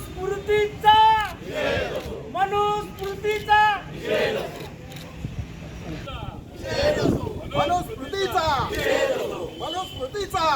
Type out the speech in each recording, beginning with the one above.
मनुस्मृतीचा. मनुस्मृतीचा. मनुस्मृतीचा. मनुस्मृतीचा.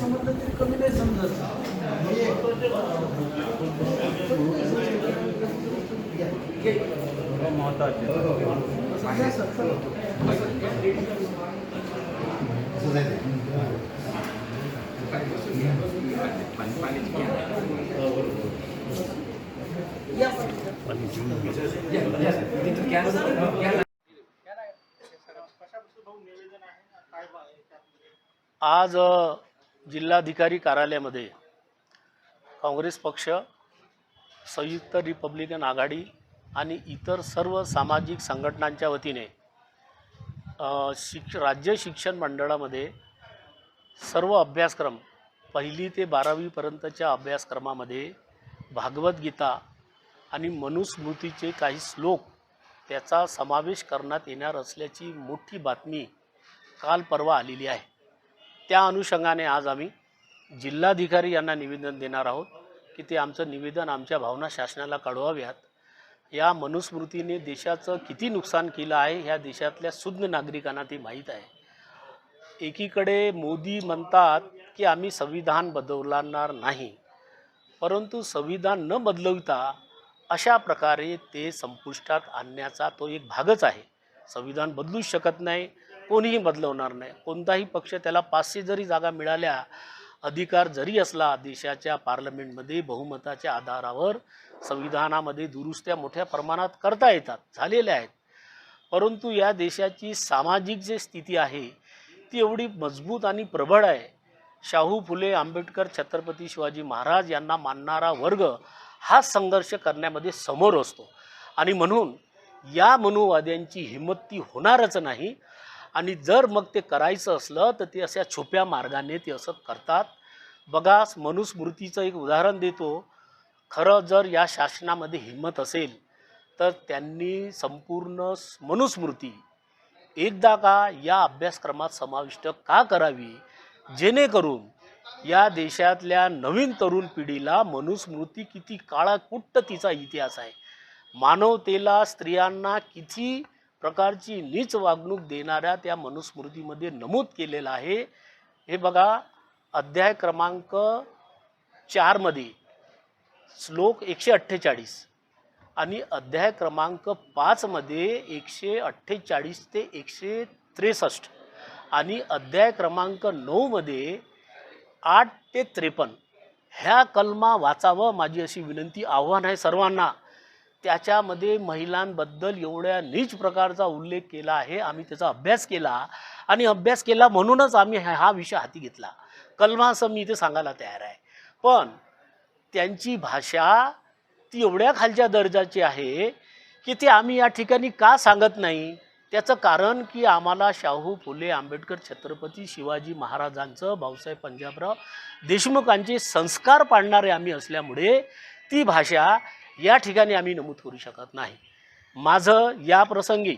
समजलं तरी कमी नाही समजत. आज जिल्हाधिकारी कार्यालयामध्ये काँग्रेस पक्ष संयुक्त रिपब्लिकन आघाडी आणि इतर सर्व सामाजिक संघटनांच्या वतीने शिक्ष राज्य शिक्षण मंडळामध्ये सर्व अभ्यासक्रम पहिली ते बारावीपर्यंतच्या अभ्यासक्रमामध्ये भागवद्गीता आणि मनुस्मृतीचे काही श्लोक त्याचा समावेश करण्यात येणार असल्याची मोठी बातमी काल परवा आलेली आहे. त्या अनुषंगाने आज आम्ही जिल्हाधिकारी यांना निवेदन देणार आहोत की ते आमचं निवेदन आमच्या भावना शासनाला कळवाव्यात. या मनुस्मृतीने देशाचं किती नुकसान केलं आहे ह्या देशातल्या सुज्ञ नागरिकांना ते माहीत आहे. एकीकडे मोदी म्हणतात की आम्ही संविधान बदलणार नाही परंतु संविधान न बदलवता अशा प्रकारे ते संपुष्टात आणण्याचा तो एक भागच आहे. संविधान बदलूच शकत नाही कोणीही बदलवणार नाही. कोणताही पक्ष त्याला पाचशे जरी जागा मिळाल्या अधिकार जरी असला देशाच्या पार्लमेंटमध्ये बहुमताच्या आधारावर संविधानामध्ये दुरुस्त्या मोठ्या प्रमाणात करता येतात झालेल्या आहेत. परंतु या देशाची सामाजिक जी स्थिती आहे ती एवढी मजबूत आणि प्रबळ आहे. शाहू फुले आंबेडकर छत्रपती शिवाजी महाराज यांना मानणारा वर्ग हा संघर्ष करण्यामध्ये समोर असतो. आणि म्हणून या मनुवाद्यांची हिंमत ती होणारच नाही. आणि जर मग ते करायचं असलं तर ते अशा छुप्या मार्गाने ते असं करतात. बघा मनुस्मृतीचं एक उदाहरण देतो. खरं जर या शासनामध्ये हिंमत असेल तर त्यांनी संपूर्ण मनुस्मृती एकदा का या अभ्यासक्रमात समाविष्ट का करावी? जेणेकरून या देशातल्या नवीन तरुण पिढीला मनुस्मृती किती काळाकुट्ट तिचा इतिहास आहे. मानवतेला स्त्रियांना किती प्रकारची नीच वागणूक देणाऱ्या त्या मनुस्मृतीमध्ये नमूद केलेलं आहे. हे बघा अध्याय क्रमांक चारमध्ये श्लोक एकशे अठ्ठेचाळीस आणि अध्याय क्रमांक पाचमध्ये एकशे अठ्ठेचाळीस ते एकशे त्रेसष्ट आणि अध्याय क्रमांक नऊमध्ये आठ ते त्रेपन्न ह्या कलमा वाचावं माझी अशी विनंती आव्हान आहे सर्वांना. त्याच्यामध्ये महिलांबद्दल एवढ्या नीच प्रकारचा उल्लेख केला आहे. आम्ही त्याचा अभ्यास केला आणि अभ्यास केला म्हणूनच आम्ही हा विषय हाती घेतला. कलमासं मी इथे सांगायला तयार आहे. पण त्यांची भाषा ती एवढ्या खालच्या दर्जाची आहे की ते आम्ही या ठिकाणी का सांगत नाही? त्याचं कारण की आम्हाला शाहू फुले आंबेडकर छत्रपती शिवाजी महाराजांचं भाऊसाहेब पंजाबराव देशमुखांचे संस्कार पाडणारे आम्ही असल्यामुळे ती भाषा या ठिकाणी आम्ही नमूद करू शकत नाही. माझं या प्रसंगी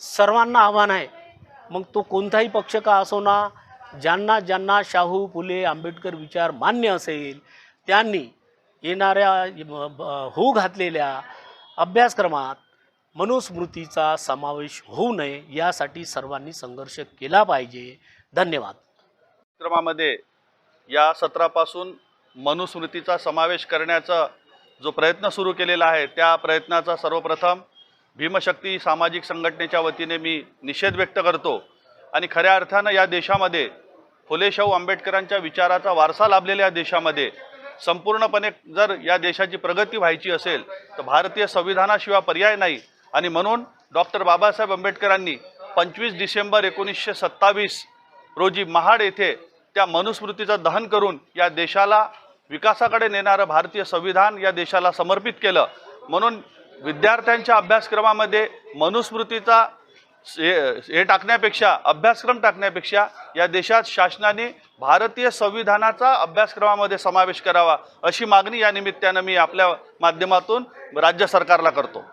सर्वांना आव्हान आहे मग तो कोणताही पक्ष का असो ना ज्यांना ज्यांना शाहू फुले आंबेडकर विचार मान्य असेल त्यांनी येणाऱ्या होऊ घातलेल्या अभ्यासक्रमात मनुस्मृतीचा समावेश होऊ नये यासाठी सर्वांनी संघर्ष केला पाहिजे. धन्यवाद. क्रमामध्ये या सत्रापासून मनुस्मृतीचा समावेश करण्याचा जो प्रयत्न सुरू केलेला आहे त्या प्रयत्नाचा सर्वप्रथम भीमशक्ती सामाजिक संघटनेच्या वतीने मी निषेध व्यक्त करतो. आणि खऱ्या अर्थानं या देशामध्ये फुले शाहू आंबेडकरांच्या विचाराचा वारसा लाभलेल्या या देशामध्ये संपूर्णपणे जर या देशाची प्रगती व्हायची असेल तर भारतीय संविधानाशिवाय पर्याय नाही. आणि म्हणून डॉक्टर बाबासाहेब आंबेडकरांनी पंचवीस डिसेंबर एकोणीसशे सत्तावीस रोजी महाड येथे त्या मनुस्मृतीचं दहन करून या देशाला विकासाकडे नेणारं भारतीय संविधान या देशाला समर्पित केलं. म्हणून विद्यार्थ्यांच्या अभ्यासक्रमामध्ये मनुस्मृतीचा हे हे टाकण्यापेक्षा अभ्यासक्रम टाकण्यापेक्षा या देशात शासनाने भारतीय संविधानाचा अभ्यासक्रमामध्ये समावेश करावा अशी मागणी या निमित्तानं मी आपल्या माध्यमातून राज्य सरकारला करतो.